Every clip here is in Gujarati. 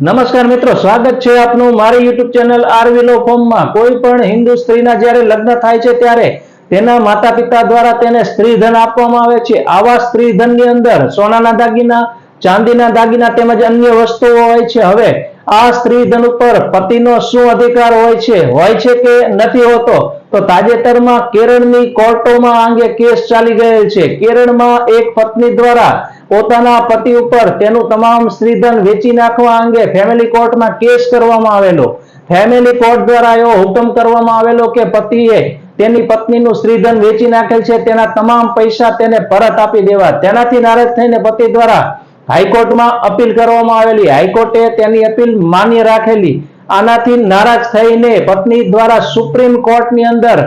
નમસ્કાર મિત્રો, સ્વાગત છે આપનું મારી યુટ્યુબ ચેનલ આરવી લો ફોર્મમાં કોઈ પણ હિન્દુ સ્ત્રીના જ્યારે લગ્ન થાય છે ત્યારે તેના માતા પિતા દ્વારા તેને સ્ત્રીધન આપવામાં આવે છે. આવા સ્ત્રીધનની અંદર સોનાના દાગીના, ચાંદીના દાગીના તેમજ અન્ય વસ્તુઓ હોય છે. હવે આ સ્ત્રીધન ઉપર પતિનો શું અધિકાર હોય છે? હોય છે કે નથી હોતો? તો તાજેતરમાં કેરળની કોર્ટોમાં આ અંગે કેસ ચાલી ગયેલ છે. કેરળમાં એક પત્ની દ્વારા પોતાના પતિ ઉપર તેનું તમામ સ્ત્રીધન વેચી નાખવા અંગે ફેમિલી કોર્ટમાં કેસ કરવામાં આવેલો. ફેમિલી કોર્ટ દ્વારા એવો હુકમ કરવામાં આવેલો કે પતિએ તેની પત્નીનું સ્ત્રીધન વેચી નાખેલ છે, તેના તમામ પૈસા તેને પરત આપી દેવા. તેનાથી નારાજ થઈને પતિ દ્વારા હાઈકોર્ટમાં અપીલ કરવામાં આવેલી. હાઈકોર્ટે તેની અપીલ માન્ય રાખેલી. આનાથી નારાજ થઈને પત્ની દ્વારા સુપ્રીમ કોર્ટની અંદર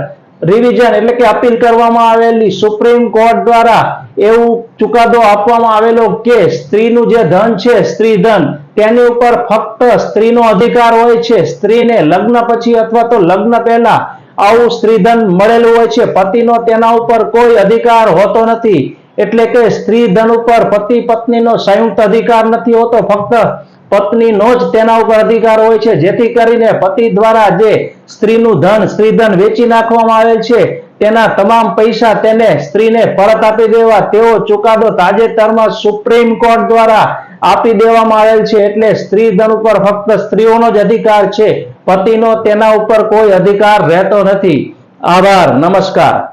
રિવિઝન એટલે કે અપીલ કરવામાં આવેલી સુપ્રીમ કોર્ટ દ્વારા એવું ચુકાદો આપવામાં આવેલો કે સ્ત્રીનું જે ધન છે, સ્ત્રી ધન, તેની ઉપર ફક્ત સ્ત્રીનો અધિકાર હોય છે, સ્ત્રીને લગ્ન પછી અથવા તો લગ્ન પહેલા આવું સ્ત્રીધન મળેલું હોય છે. પતિનો તેના ઉપર કોઈ અધિકાર હોતો નથી. એટલે કે સ્ત્રી ધન ઉપર પતિ પત્નીનો સંયુક્ત અધિકાર નથી હોતો. ફક્ત પત્નીનો જ તેના ઉપર અધિકાર હોય છે. જેથી કરીને પતિ દ્વારા જે સ્ત્રીનું ધન, સ્ત્રીધન વેચી નાખવામાં આવેલ છે, તેના તમામ પૈસા તેને સ્ત્રીને પરત આપી દેવા તેવો ચુકાદો તાજેતરમાં સુપ્રીમ કોર્ટ દ્વારા આપી દેવામાં આવેલ છે. એટલે સ્ત્રી ધન ઉપર ફક્ત સ્ત્રીઓનો જ અધિકાર છે. પતિનો તેના ઉપર કોઈ અધિકાર રહેતો નથી. આભાર. નમસ્કાર.